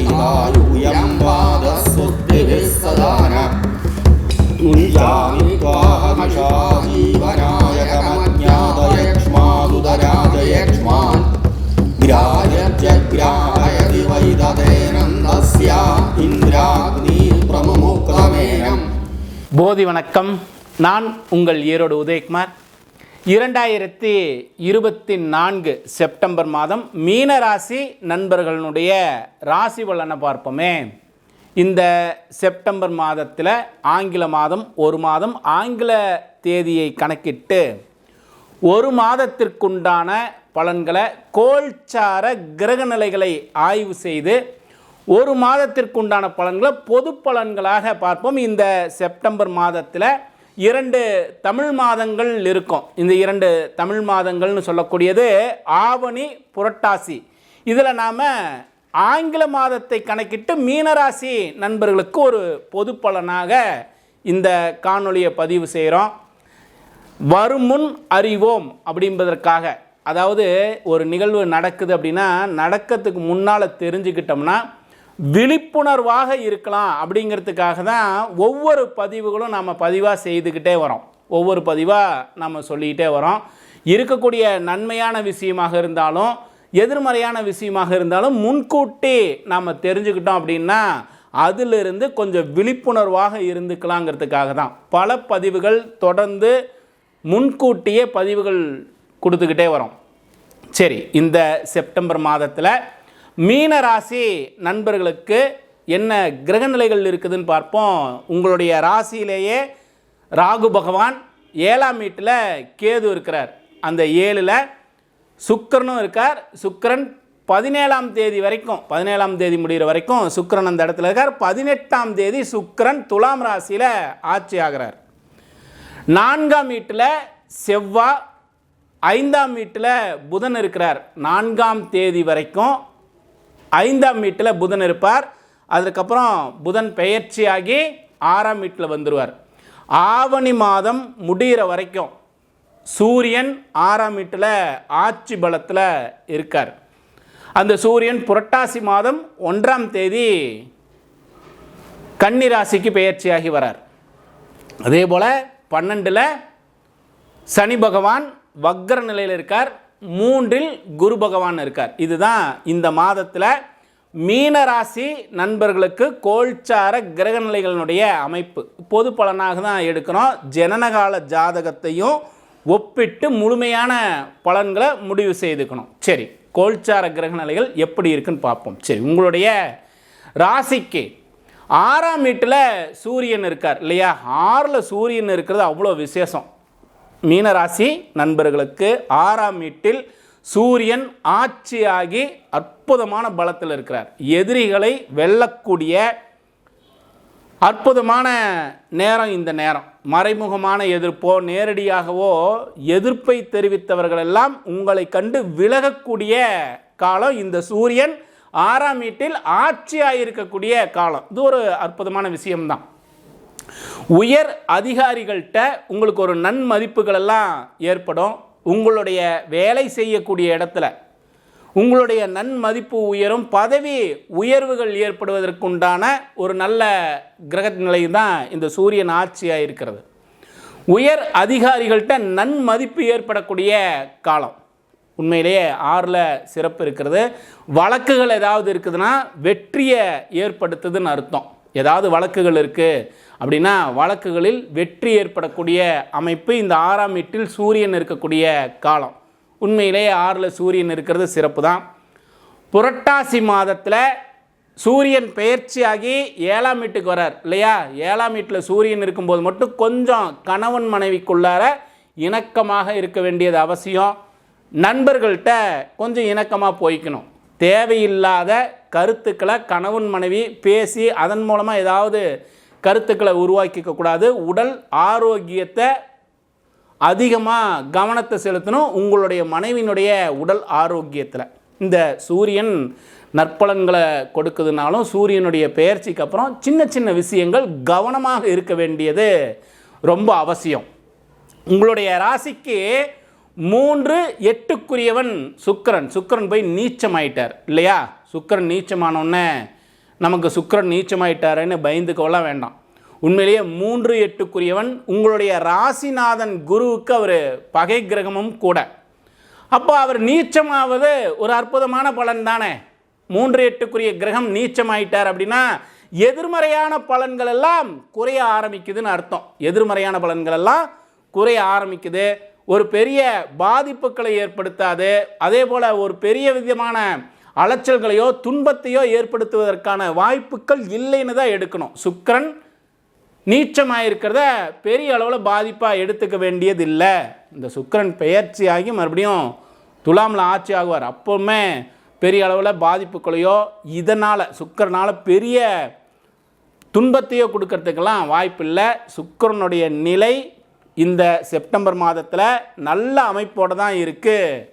दीर्घायुयं पादस्तुतिभिः सदा न तुञ्जामि त्वाहमिषा जीवनायकमज्ञातयक्ष्मादुदराजयक्ष्मान् ग्राह्यत्यग्राहयति वै तदेनन्दस्या इन्द्राग्नी प्रमुमुक्तमेनम् போதி வணக்கம் நான் உங்கள் ஈரோடு உதயகுமார் இரண்டாயிரத்தி இருபத்தி நான்கு செப்டம்பர் மாதம் மீன ராசி நண்பர்களுடைய ராசி பலனை பார்ப்போமே. இந்த செப்டம்பர் மாதத்தில் ஆங்கில மாதம் ஒரு மாதம் ஆங்கில தேதியை கணக்கிட்டு ஒரு மாதத்திற்குண்டான பலன்களை கோல்சார கிரக நிலைகளை ஆய்வு செய்து ஒரு மாதத்திற்குண்டான பலன்களை பொது பலன்களாக பார்ப்போம். இந்த செப்டம்பர் மாதத்தில் இரண்டு தமிழ் மாதங்கள் இருக்கும். இந்த இரண்டு தமிழ் மாதங்கள்னு சொல்லக்கூடியது ஆவணி புரட்டாசி. இதில் நாம் ஆங்கில மாதத்தை கணக்கிட்டு மீனராசி நண்பர்களுக்கு ஒரு பொது பலனாக இந்த காணொளியை பதிவு செய்கிறோம் வருமுன் அறிவோம் அப்படின்பதற்காக அதாவது ஒரு நிகழ்வு நடக்குது அப்படின்னா நடக்கிறதுக்கு முன்னால் தெரிஞ்சுக்கிட்டோம்னா விழிப்புணர்வாக இருக்கலாம் அப்படிங்கிறதுக்காக தான் ஒவ்வொரு பதிவுகளும் நம்ம பதிவாக செய்துக்கிட்டே வரோம். ஒவ்வொரு பதிவாக நம்ம சொல்லிக்கிட்டே வரோம். இருக்கக்கூடிய நன்மையான விஷயமாக இருந்தாலும் எதிர்மறையான விஷயமாக இருந்தாலும் முன்கூட்டி நாம் தெரிஞ்சுக்கிட்டோம் அப்படின்னா அதிலிருந்து கொஞ்சம் விழிப்புணர்வாக இருந்துக்கலாங்கிறதுக்காக தான். பல பதிவுகள் தொடர்ந்து முன்கூட்டியே பதிவுகள் கொடுத்துக்கிட்டே வரோம். சரி இந்த செப்டம்பர் மாதத்தில் மீன ராசி நண்பர்களுக்கு என்ன கிரகநிலைகள் இருக்குதுன்னு பார்ப்போம். உங்களுடைய ராசியிலேயே ராகு பகவான் ஏழாம் வீட்டில் கேது இருக்கிறார். அந்த ஏழில் சுக்கிரனும் இருக்கார். சுக்கரன் பதினேழாம் தேதி வரைக்கும் பதினேழாம் தேதி முடிகிற வரைக்கும் சுக்கிரன் அந்த இடத்துல இருக்கார். பதினெட்டாம் தேதி சுக்கரன் துலாம் ராசியில் ஆட்சி ஆகிறார். நான்காம் வீட்டில் செவ்வாய் ஐந்தாம் வீட்டில் புதன் இருக்கிறார். நான்காம் தேதி வரைக்கும் ஐந்தாம் வீட்டில் புதன் இருப்பார். அதுக்கப்புறம் புதன் பெயர்ச்சியாகி ஆறாம் வீட்டில் வந்துடுவார் ஆவணி மாதம் முடிகிற வரைக்கும் சூரியன் ஆறாம் வீட்டில் ஆட்சி பலத்தில் இருக்கார். அந்த சூரியன் புரட்டாசி மாதம் ஒன்றாம் தேதி கன்னிராசிக்கு பெயர்ச்சியாகி வரார். அதே போல் பன்னெண்டில் சனி பகவான் வக்ர நிலையில் இருக்கார். மூன்றில் குரு பகவான் இருக்கார். இதுதான் இந்த மாதத்தில் மீனராசி நண்பர்களுக்கு கோல்சார கிரக நிலைகளினுடைய அமைப்பு. பொது பலனாக தான் எடுக்கிறோம். ஜனனகால ஜாதகத்தையும் ஒப்பிட்டு முழுமையான பலன்களை முடிவு செய்துக்கணும். சரி கோல்சார கிரக நிலைகள் எப்படி இருக்குன்னு பார்ப்போம். சரி உங்களுடைய ராசிக்கு ஆறாம் வீட்டில் சூரியன் இருக்கார் இல்லையா? ஆறில் சூரியன் இருக்கிறது அவ்வளோ விசேஷம். மீனராசி நண்பர்களுக்கு ஆறாம் வீட்டில் சூரியன் ஆட்சியாகி அற்புதமான பலத்தில் இருக்கிறார். எதிரிகளை வெல்லக்கூடிய அற்புதமான நேரம் இந்த நேரம். மறைமுகமான எதிர்ப்போ நேரடியாகவோ எதிர்ப்பை தெரிவித்தவர்கள் எல்லாம் உங்களை கண்டு விலகக்கூடிய காலம் இந்த சூரியன் ஆறாம் வீட்டில் ஆட்சியாக இருக்கக்கூடிய காலம். இது ஒரு அற்புதமான விஷயம்தான். உயர் அதிகாரிகள்கிட்ட உங்களுக்கு ஒரு நன்மதிப்புகளெல்லாம் ஏற்படும். உங்களுடைய வேலை செய்யக்கூடிய இடத்துல உங்களுடைய நன்மதிப்பு உயரும். பதவி உயர்வுகள் ஏற்படுவதற்குண்டான ஒரு நல்ல கிரக நிலை தான் இந்த சூரியன் ஆட்சியாக இருக்கிறது. உயர் அதிகாரிகள்கிட்ட நன்மதிப்பு ஏற்படக்கூடிய காலம். உண்மையிலேயே ஆறில் சிறப்பு இருக்கிறது. வழக்குகள் ஏதாவது இருக்குதுன்னா வெற்றியை ஏற்படுத்துதுன்னு அர்த்தம். ஏதாவது வழக்குகள் இருக்குது அப்படின்னா வழக்குகளில் வெற்றி ஏற்படக்கூடிய அமைப்பு இந்த ஆறாம் வீட்டில் சூரியன் இருக்கக்கூடிய காலம். உண்மையிலேயே ஆறில் சூரியன் இருக்கிறது சிறப்பு தான். புரட்டாசி மாதத்தில் சூரியன் பெயர்ச்சியாகி ஏழாம் வீட்டுக்கு வரார் இல்லையா? ஏழாம் வீட்டில் சூரியன் இருக்கும்போது மட்டும் கொஞ்சம் கணவன் மனைவிக்குள்ளார இணக்கமாக இருக்க வேண்டியது அவசியம். நண்பர்கள்ட்ட கொஞ்சம் இணக்கமாக போய்க்கணும். தேவையில்லாத கருத்துக்களை கணவன் மனைவி பேசி அதன் மூலமாக ஏதாவது கருத்துக்களை உருவாக்கிக்க கூடாது. உடல் ஆரோக்கியத்தை அதிகமாக கவனத்தை செலுத்தணும். உங்களுடைய மனைவியினுடைய உடல் ஆரோக்கியத்தில். இந்த சூரியன் நற்பலன்களை கொடுக்குதுனாலும் சூரியனுடைய பெயர்ச்சிக்கு அப்புறம் சின்ன சின்ன விஷயங்கள் கவனமாக இருக்க வேண்டியது ரொம்ப அவசியம். உங்களுடைய ராசிக்கு மூன்று எட்டுக்குரியவன் சுக்கரன். சுக்கிரன் போய் நீச்சமாயிட்டார் இல்லையா? சுக்கிரன் நீச்சமானோடனே நமக்கு சுக்கரன் நீச்சமாயிட்டாருன்னு பயந்துக்கவெல்லாம் வேண்டாம். உண்மையிலேயே மூன்று எட்டுக்குரியவன் உங்களுடைய ராசிநாதன் குருவுக்கு அவர் பகை கிரகமும் கூட. அப்போ அவர் நீச்சமாவது ஒரு அற்புதமான பலன் தானே. மூன்று எட்டுக்குரிய கிரகம் நீச்சமாயிட்டார் அப்படின்னா எதிர்மறையான பலன்கள் எல்லாம் குறைய ஆரம்பிக்குதுன்னு அர்த்தம். எதிர்மறையான பலன்கள் எல்லாம் குறைய ஆரம்பிக்குது. ஒரு பெரிய பாதிப்புகளை ஏற்படுத்தாது. அதே போல் ஒரு பெரிய விதமான அலைச்சல்களையோ துன்பத்தையோ ஏற்படுத்துவதற்கான வாய்ப்புகள் இல்லைன்னு தான் எடுக்கணும். சுக்கரன் நீச்சமாக இருக்கிறத பெரிய அளவில் பாதிப்பாக எடுத்துக்க வேண்டியதில்லை. இந்த சுக்கிரன் பெயர்ச்சியாகி மறுபடியும் துலாமில் ஆட்சி ஆகுவார். அப்போவுமே பெரிய அளவில் பாதிப்புகளையோ இதனால் சுக்கரனால் பெரிய துன்பத்தையோ கொடுக்கறதுக்கெல்லாம் வாய்ப்பில்லை. சுக்கரனுடைய நிலை இந்த செப்டம்பர் மாதத்தில் நல்ல அமைப்போடு தான் இருக்குது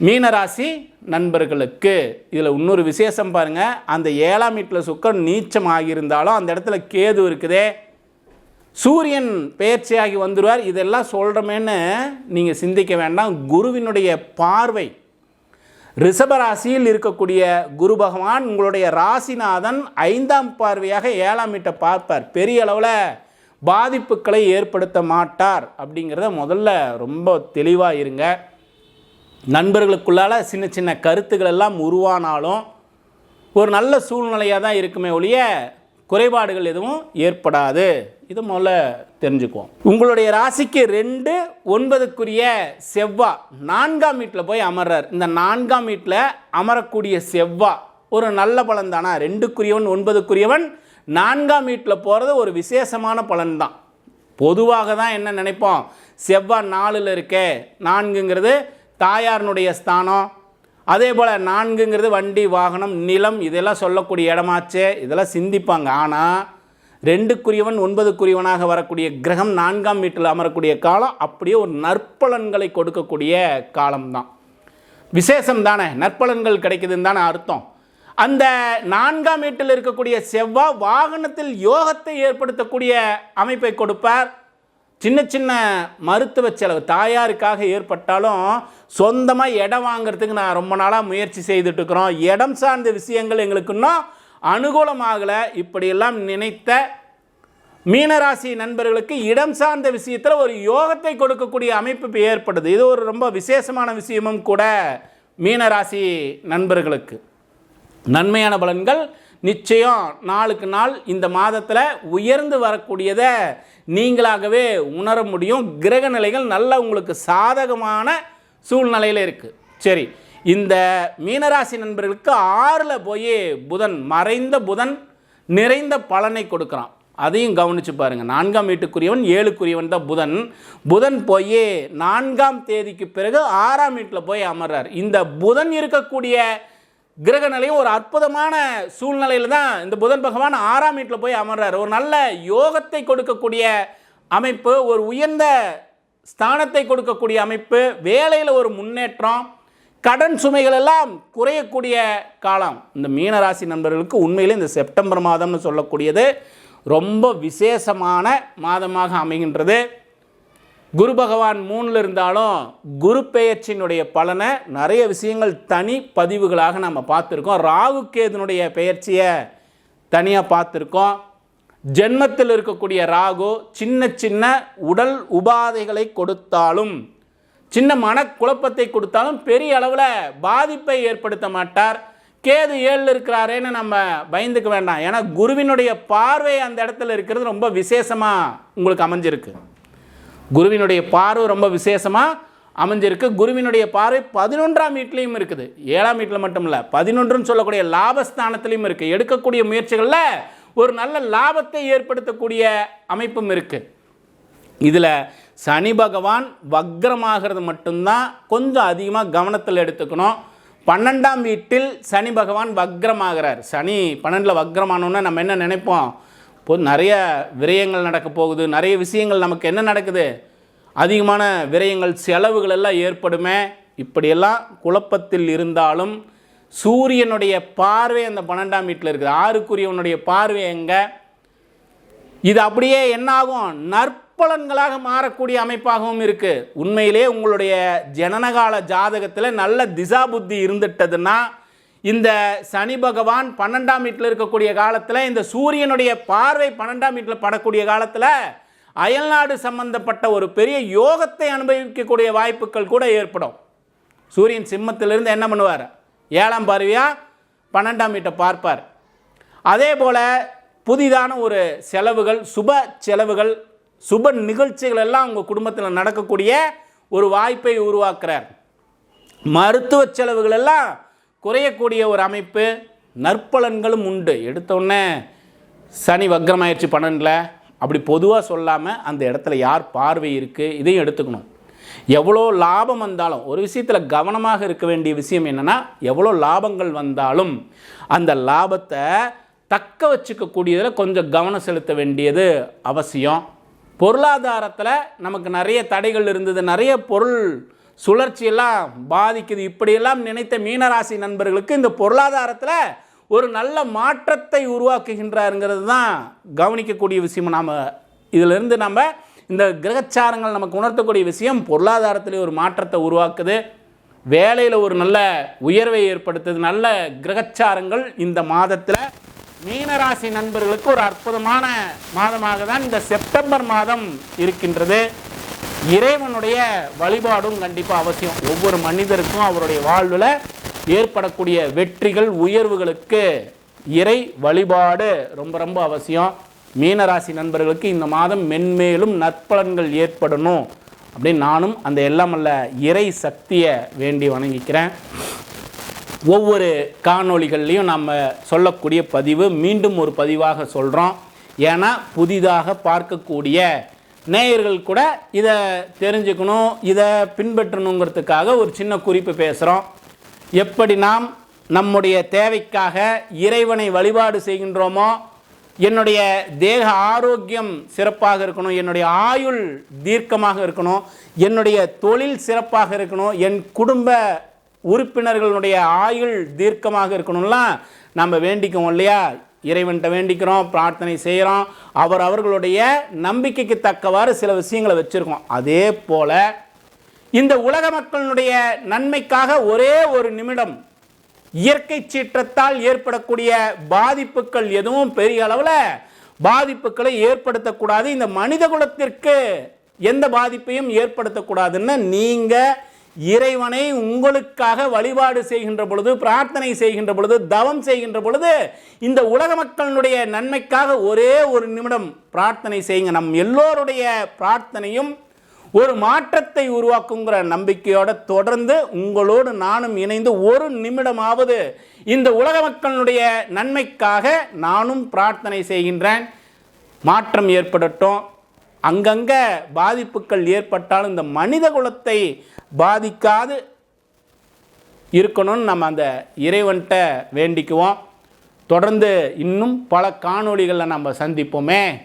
மீனராசி நண்பர்களுக்கு. இதில் இன்னொரு விசேஷம் பாருங்கள் அந்த ஏழாம் வீட்டில் சுக்கரன் நீச்சம் ஆகியிருந்தாலும் அந்த இடத்துல கேது இருக்குதே. சூரியன் பெயர்ச்சியாகி வந்துடுவார் இதெல்லாம் சொல்கிறோமேன்னு நீங்கள் சிந்திக்க வேண்டாம். குருவினுடைய பார்வை. ரிஷபராசியில் இருக்கக்கூடிய குரு பகவான் உங்களுடைய ராசிநாதன் ஐந்தாம் பார்வையாக ஏழாம் வீட்டை பார்ப்பார். பெரிய அளவில் பாதிப்புகளை ஏற்படுத்த மாட்டார் அப்படிங்கிறத முதல்ல ரொம்ப தெளிவாக இருங்க. நண்பர்களுக்குள்ளால சின்ன சின்ன கருத்துக்கள் எல்லாம் உருவானாலும் ஒரு நல்ல சூழ்நிலையாக தான் இருக்குமே ஒழிய குறைபாடுகள் எதுவும் ஏற்படாது. இது முதல்ல தெரிஞ்சுக்குவோம். உங்களுடைய ராசிக்கு ரெண்டு ஒன்பதுக்குரிய செவ்வா நான்காம் வீட்டில் போய் அமர்றார். இந்த நான்காம் வீட்டில் அமரக்கூடிய செவ்வா ஒரு நல்ல பலன் தானா? ரெண்டுக்குரியவன் ஒன்பதுக்குரியவன் நான்காம் வீட்டில் போகிறது ஒரு விசேஷமான பலன் தான். பொதுவாக தான் என்ன நினைப்போம்? செவ்வாய் நாலில் இருக்கே நான்குங்கிறது தாயாரினுடைய ஸ்தானம் அதே போல் நான்குங்கிறது வண்டி வாகனம் நிலம் இதெல்லாம் சொல்லக்கூடிய இடமாச்சே இதெல்லாம் சிந்திப்பாங்க. ஆனால் ரெண்டுக்குரியவன் ஒன்பதுக்குரியவனாக வரக்கூடிய கிரகம் நான்காம் வீட்டில் அமரக்கூடிய காலம் அப்படியே ஒரு நற்பலன்களை கொடுக்கக்கூடிய காலம்தான். விசேஷம் தானே நற்பலன்கள் கிடைக்குதுன்னு தானே அர்த்தம். அந்த நான்காம் வீட்டில் இருக்கக்கூடிய செவ்வாய் வாகனத்தில் யோகத்தை ஏற்படுத்தக்கூடிய அமைப்பை கொடுப்பார். சின்ன சின்ன மருத்துவ செலவு தாயாருக்காக ஏற்பட்டாலும் சொந்தமாக இடம் வாங்குறதுக்கு நான் ரொம்ப நாளாக முயற்சி செய்துட்டுருக்குறோம். இடம் சார்ந்த விஷயங்கள் எங்களுக்கு இன்னும் அனுகூலமாகலை. இப்படியெல்லாம் நினைத்த மீனராசி நண்பர்களுக்கு இடம் சார்ந்த விஷயத்தில் ஒரு யோகத்தை கொடுக்கக்கூடிய அமைப்பு இப்போ ஏற்படுது. இது ஒரு ரொம்ப விசேஷமான விஷயமும் கூட மீனராசி நண்பர்களுக்கு. நன்மையான பலன்கள் நிச்சயம் நாளுக்கு நாள் இந்த மாதத்தில் உயர்ந்து வரக்கூடியதை நீங்களாகவே உணர முடியும். கிரக நிலைகள் நல்ல உங்களுக்கு சாதகமான சூழ்நிலையில் இருக்குது சரி இந்த மீனராசி நண்பர்களுக்கு ஆறில் போய் புதன் மறைந்த புதன் நிறைந்த பலனை கொடுக்குறான். அதையும் கவனித்து பாருங்கள் நான்காம் வீட்டுக்குரியவன் ஏழுக்குரியவன் தான் புதன். புதன் போய் நான்காம் தேதிக்கு பிறகு ஆறாம் வீட்டில் போய் அமர்றார். இந்த புதன் இருக்கக்கூடிய கிரக நிலையும் ஒரு அற்புதமான சூழ்நிலையில் தான் இந்த புதன் பகவான் ஆறாம் வீட்டில் போய் அமர்றார். ஒரு நல்ல யோகத்தை கொடுக்கக்கூடிய அமைப்பு ஒரு உயர்ந்த ஸ்தானத்தை கொடுக்கக்கூடிய அமைப்பு வேலையில் ஒரு முன்னேற்றம் கடன் சுமைகள் எல்லாம் குறையக்கூடிய காலம். இந்த மீனராசி நண்பர்களுக்கு உண்மையில் இந்த செப்டம்பர் மாதம்னு சொல்லக்கூடியது ரொம்ப விசேஷமான மாதமாக அமைகின்றது. குரு பகவான் மூணில் இருந்தாலும் குரு பெயர்ச்சியினுடைய பலனை நிறைய விஷயங்கள் தனி பதிவுகளாக நம்ம பார்த்துருக்கோம். ராகுகேதுனுடைய பெயர்ச்சியை தனியாக பார்த்துருக்கோம். ஜென்மத்தில் இருக்கக்கூடிய ராகு சின்ன சின்ன உடல் உபாதைகளை கொடுத்தாலும் சின்ன மனக்குழப்பத்தை கொடுத்தாலும் பெரிய அளவில் பாதிப்பை ஏற்படுத்த மாட்டார். கேது ஏழில் இருக்கிறாரேன்னு நம்ம பயந்துக்க வேண்டாம். ஏன்னா குருவினுடைய பார்வை அந்த இடத்துல இருக்கிறது ரொம்ப விசேஷமாக உங்களுக்கு அமைஞ்சிருக்கு. குருவினுடைய பார்வை ரொம்ப விசேஷமாக அமைஞ்சிருக்கு. குருவினுடைய பார்வை பதினொன்றாம் வீட்லேயும் இருக்குது. ஏழாம் வீட்டில் மட்டும் இல்லை பதினொன்றுன்னு சொல்லக்கூடிய லாபஸ்தானத்துலேயும் இருக்குது எடுக்கக்கூடிய முயற்சிகளில் ஒரு நல்ல லாபத்தை ஏற்படுத்தக்கூடிய அமைப்பும் இருக்குது இதில் சனி பகவான் வக்ரமாகிறது மட்டும்தான் கொஞ்சம் அதிகமாக கவனத்தில் எடுத்துக்கணும். பன்னெண்டாம் வீட்டில் சனி பகவான் வக்ரமாகிறார். சனி பன்னெண்டில் வக்ரமானோன்னா நம்ம என்ன நினைப்போம்? இப்போ நிறைய விரயங்கள் நடக்க போகுது. நிறைய விஷயங்கள் நமக்கு என்ன நடக்குது? அதிகமான விரயங்கள் செலவுகள் எல்லாம் ஏற்படுமே. இப்படியெல்லாம் குழப்பத்தில் இருந்தாலும் சூரியனுடைய பார்வை அந்த பன்னெண்டாம் வீட்டில் இருக்குது. ஆறுக்குரியவனுடைய பார்வை எங்கே? இது அப்படியே என்னாகும் நற்பலன்களாக மாறக்கூடிய அமைப்பாகவும் இருக்குது உண்மையிலே உங்களுடைய ஜனனகால ஜாதகத்தில் நல்ல திசா புத்தி இருந்துட்டதுன்னா இந்த சனி பகவான் பன்னெண்டாம் வீட்டில் இருக்கக்கூடிய காலத்தில் இந்த சூரியனுடைய பார்வை பன்னெண்டாம் வீட்டில் படக்கூடிய காலத்தில் அயல்நாடு சம்பந்தப்பட்ட ஒரு பெரிய யோகத்தை அனுபவிக்கக்கூடிய வாய்ப்புகள் கூட ஏற்படும். சூரியன் சிம்மத்திலிருந்து என்ன பண்ணுவார்? ஏழாம் பார்வையாக பன்னெண்டாம் வீட்டை பார்ப்பார். அதே போல் புதிதான ஒரு செலவுகள் சுப செலவுகள் சுப நிகழ்ச்சிகள் எல்லாம் உங்கள் குடும்பத்தில் நடக்கக்கூடிய ஒரு வாய்ப்பை உருவாக்குறார். மருத்துவ செலவுகள் எல்லாம் குறையக்கூடிய ஒரு அமைப்பு நற்பலன்களும் உண்டு. எடுத்தோடனே சனி வக்ரமாயிடுச்சு பன்னெண்டில். அப்படி பொதுவாக சொல்லாமல் அந்த இடத்துல யார் பார்வை இருக்குது இதையும் எடுத்துக்கணும். எவ்வளோ லாபம் வந்தாலும் ஒரு விஷயத்தில் கவனமாக இருக்க வேண்டிய விஷயம் என்னென்னா எவ்வளோ லாபங்கள் வந்தாலும் அந்த லாபத்தை தக்க வச்சுக்கக்கூடியதில் கொஞ்சம் கவனம் செலுத்த வேண்டியது அவசியம். பொருளாதாரத்தில் நமக்கு நிறைய தடைகள் இருந்தது நிறைய பொருள் சுழற்சியெல்லாம் பாதிக்குது. இப்படியெல்லாம் நினைத்த மீனராசி நண்பர்களுக்கு இந்த பொருளாதாரத்தில் ஒரு நல்ல மாற்றத்தை உருவாக்குகின்றாருங்கிறது தான் கவனிக்கக்கூடிய விஷயம் நாம் இதிலிருந்து நம்ம இந்த கிரகச்சாரங்கள் நமக்கு உணர்த்தக்கூடிய விஷயம். பொருளாதாரத்திலே ஒரு மாற்றத்தை உருவாக்குது. வேலையில் ஒரு நல்ல உயர்வை ஏற்படுத்துது. நல்ல கிரகச்சாரங்கள் இந்த மாதத்தில். மீனராசி நண்பர்களுக்கு ஒரு அற்புதமான மாதமாக தான் இந்த செப்டம்பர் மாதம் இருக்கின்றது. இறைவனுடைய வழிபாடும் கண்டிப்பாக அவசியம். ஒவ்வொரு மனிதருக்கும் அவருடைய வாழ்வில் ஏற்படக்கூடிய வெற்றிகள் உயர்வுகளுக்கு இறை வழிபாடு ரொம்ப ரொம்ப அவசியம். மீனராசி நண்பர்களுக்கு இந்த மாதம் மென்மேலும் நற்பலன்கள் ஏற்படணும் அப்படின்னு நானும் அந்த எல்லாம் அல்ல இறை சக்தியை வேண்டி வணங்கிக்கிறேன். ஒவ்வொரு காணொளிகள்லையும் நம்ம சொல்லக்கூடிய பதிவு மீண்டும் ஒரு பதிவாக சொல்கிறோம் ஏன்னா புதிதாக பார்க்கக்கூடிய நேயர்கள் கூட இதை தெரிஞ்சுக்கணும் இதை பின்பற்றணுங்கிறதுக்காக ஒரு சின்ன குறிப்பு பேசுகிறோம் எப்படி நாம் நம்முடைய தேவைக்காக இறைவனை வழிபாடு செய்கின்றோமோ என்னுடைய தேக ஆரோக்கியம் சிறப்பாக இருக்கணும் என்னுடைய ஆயுள் தீர்க்கமாக இருக்கணும் என்னுடைய தொழில் சிறப்பாக இருக்கணும் என் குடும்ப உறுப்பினர்களுடைய ஆயுள் தீர்க்கமாக இருக்கணும்லாம் நம்ம வேண்டிக்குவோம் இல்லையா? இறைவன்கிட்ட வேண்டிக்கிறோம் பிரார்த்தனை செய்கிறோம். அவர் அவர்களுடைய நம்பிக்கைக்கு தக்கவாறு சில விஷயங்களை வச்சுருக்கோம். அதே போல் இந்த உலக மக்களுடைய நன்மைக்காக ஒரே ஒரு நிமிடம் இயற்கை சீற்றத்தால் ஏற்படக்கூடிய பாதிப்புகள் எதுவும் பெரிய அளவில் பாதிப்புகளை ஏற்படுத்தக்கூடாது. இந்த மனித குலத்திற்கு எந்த பாதிப்பையும் ஏற்படுத்தக்கூடாதுன்னு நீங்கள் இறைவனை உங்களுக்காக வழிபாடு செய்கின்ற பொழுது பிரார்த்தனை செய்கின்ற பொழுது தவம் செய்கின்ற பொழுது இந்த உலக மக்களுடைய நன்மைக்காக ஒரே ஒரு நிமிடம் பிரார்த்தனை செய்யுங்க. நம் எல்லோருடைய பிரார்த்தனையும் ஒரு மாற்றத்தை உருவாக்குங்கிற நம்பிக்கையோட தொடர்ந்து உங்களோடு நானும் இணைந்து ஒரு நிமிடமாவது இந்த உலக மக்களுடைய நன்மைக்காக நானும் பிரார்த்தனை செய்கின்றேன். மாற்றம் ஏற்படட்டும். அங்கங்கே பாதிப்புகள் ஏற்பட்டாலும் இந்த மனித குலத்தை பாதிக்காது. இருக்கணும்னு நம்ம அந்த இறைவன்கிட்ட வேண்டிக்குவோம். தொடர்ந்து இன்னும் பல காணொளிகளில் நம்ம சந்திப்போமே.